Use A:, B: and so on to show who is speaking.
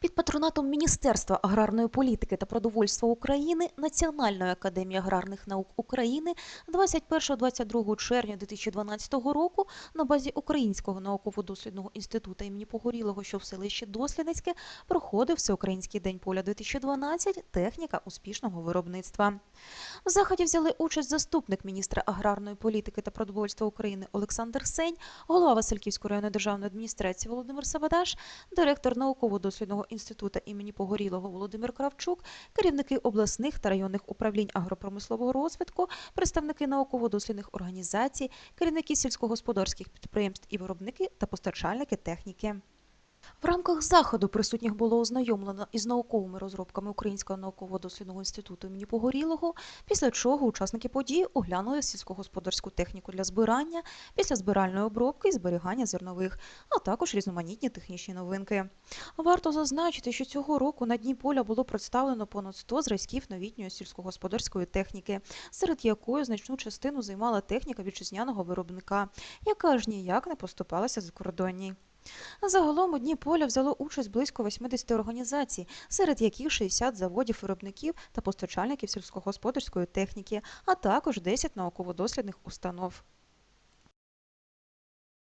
A: Під патронатом Міністерства аграрної політики та продовольства України Національної академії аграрних наук України 21-22 червня 2012 року на базі Українського науково-дослідного інституту імені Погорілого, що в селищі Дослідницьке, проходив Всеукраїнський день поля 2012 техніка успішного виробництва. В заході взяли участь заступник міністра аграрної політики та продовольства України Олександр Сень, голова Васильківської районної державної адміністрації Володимир Савадаш, директор науково-дослідного інституту імені Погорілого Володимир Кравчук, керівники обласних та районних управлінь агропромислового розвитку, представники науково-дослідних організацій, керівники сільськогосподарських підприємств і виробники та постачальники техніки. В рамках заходу присутніх було ознайомлено із науковими розробками Українського науково-дослідного інституту імені Погорілого, після чого учасники події оглянули сільськогосподарську техніку для збирання, після збиральної обробки і зберігання зернових, а також різноманітні технічні новинки. Варто зазначити, що цього року на дні поля було представлено понад 100 зразків новітньої сільськогосподарської техніки, серед якої значну частину займала техніка вітчизняного виробника, яка ж ніяк не поступалася закордонній. Загалом у дні поля взяло участь близько 80 організацій, серед яких 60 заводів-виробників та постачальників сільськогосподарської техніки, а також 10 науково-дослідних установ.